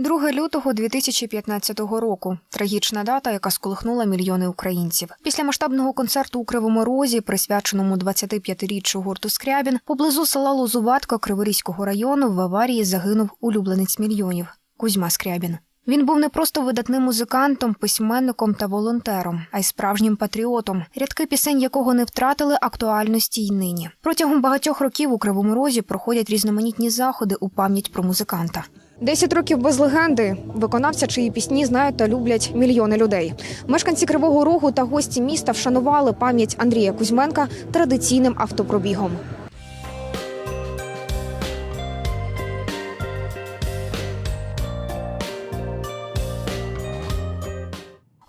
2 лютого 2015 року. Трагічна дата, яка сколихнула мільйони українців. Після масштабного концерту у Кривому Розі, присвяченому 25-річчю гурту Скрябін, поблизу села Лозуватка Криворізького району в аварії загинув улюбленець мільйонів Кузьма Скрябін. Він був не просто видатним музикантом, письменником та волонтером, а й справжнім патріотом, рядки пісень якого не втратили актуальності й нині. Протягом багатьох років у Кривому Розі проходять різноманітні заходи у пам'ять про музиканта. Десять років без легенди виконавця, чиї пісні знають та люблять мільйони людей. Мешканці Кривого Рогу та гості міста вшанували пам'ять Андрія Кузьменка традиційним автопробігом.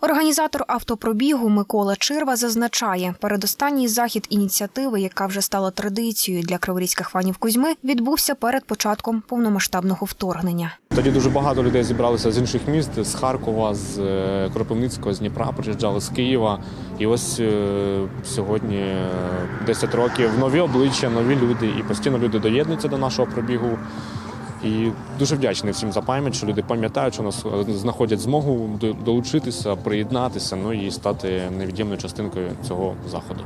Організатор автопробігу Микола Чирва зазначає, передостанній захід ініціативи, яка вже стала традицією для криворізьких фанів Кузьми, відбувся перед початком повномасштабного вторгнення. Тоді дуже багато людей зібралися з інших міст, з Харкова, з е, Кропивницького, з Дніпра, приїжджали з Києва. І ось е, сьогодні е, 10 років нові обличчя, нові люди, і постійно люди доєднуються до нашого пробігу. І дуже вдячний всім за пам'ять, що люди пам'ятають, що нас е, знаходять змогу долучитися, приєднатися, ну і стати невід'ємною частинкою цього заходу.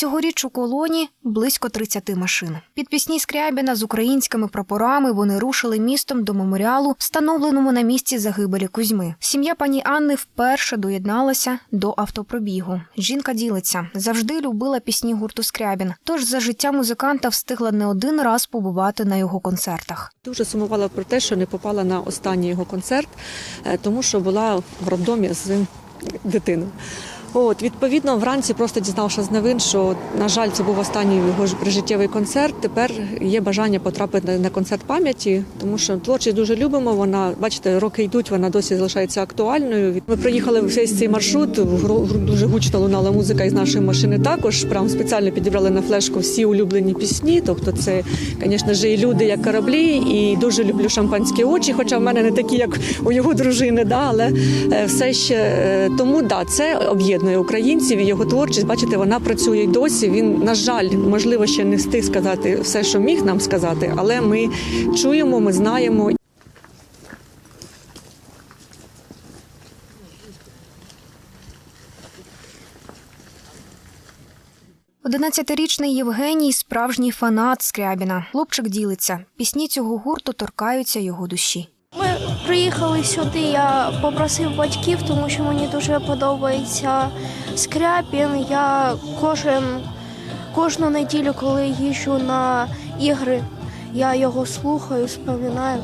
Цьогоріч у колоні близько 30 машин. Під пісні Скрябіна з українськими прапорами вони рушили містом до меморіалу, встановленому на місці загибелі Кузьми. Сім'я пані Анни вперше доєдналася до автопробігу. Жінка ділиться завжди любила пісні гурту Скрябін. Тож за життя музиканта встигла не один раз побувати на його концертах. Дуже сумувала про те, що не попала на останній його концерт, е, тому що була в роддомі з дитиною. От, відповідно, вранці просто дізнавши з новин, що, на жаль, це був останній його прижиттєвий концерт. Тепер є бажання потрапити на концерт пам'яті, тому що творчість дуже любимо. Вона, бачите, роки йдуть, вона досі залишається актуальною. Ми проїхали весь цей маршрут. Дуже гучно лунала музика із нашої машини. Також прям спеціально підібрали на флешку всі улюблені пісні. Тобто, це, звісно ж, і люди як кораблі, і дуже люблю шампанські очі. Хоча в мене не такі, як у його дружини, да, але е, все ще е, тому да, це об'єднує українців і його творчість. Бачите, вона працює й досі. Він, на жаль, можливо, ще не встиг сказати все, що міг нам сказати, але ми чуємо, ми знаємо. 11-річний Євгеній справжній фанат Скрябіна. Хлопчик ділиться. Пісні цього гурту торкаються його душі. Приїхали сюди. Я попросив батьків, тому що мені дуже подобається скряпін. Я кожен кожну неділю, коли їжджу на ігри, я його слухаю, споминаю.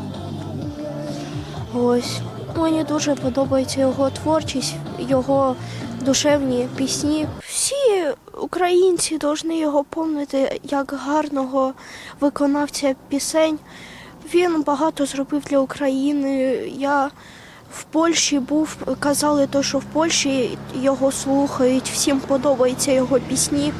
Ось мені дуже подобається його творчість, його душевні пісні. Всі українці повинні його пам'ятати як гарного виконавця пісень. Він багато зробив для України. Я в Польщі був, казали, то, що в Польщі його слухають, всім подобаються його пісні.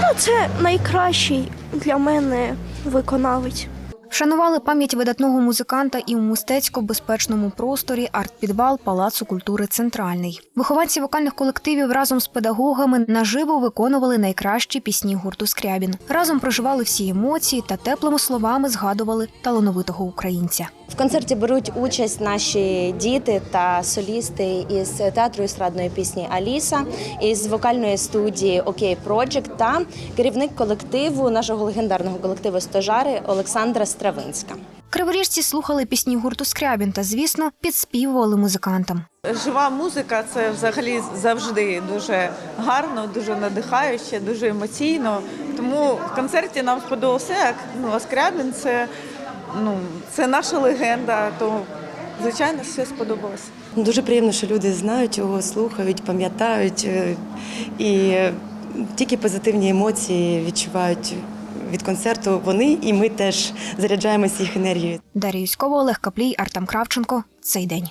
Ну, це найкращий для мене виконавець. Вшанували пам'ять видатного музиканта і у мистецько-безпечному просторі арт-підвал Палацу культури Центральний. Вихованці вокальних колективів разом з педагогами наживо виконували найкращі пісні гурту Скрябін. Разом проживали всі емоції та теплими словами згадували талановитого українця. В концерті беруть участь наші діти та солісти із театру естрадної пісні Аліса, із вокальної студії Окей Проджект та керівник колективу нашого легендарного колективу Стожари Олександра Стравинська. Криворіжці слухали пісні гурту Скрябін та, звісно, підспівували музикантам. Жива музика це взагалі завжди дуже гарно, дуже надихаюче, дуже емоційно. Тому в концерті нам сподобався як ну, а Скрябін це, ну, це наша легенда, то звичайно все сподобалося. Дуже приємно, що люди знають його, слухають, пам'ятають е, і тільки позитивні емоції відчувають від концерту. Вони і ми теж заряджаємося їх енергією. Дар'я Юськова, Олег Каплій, Артем Кравченко. Цей день.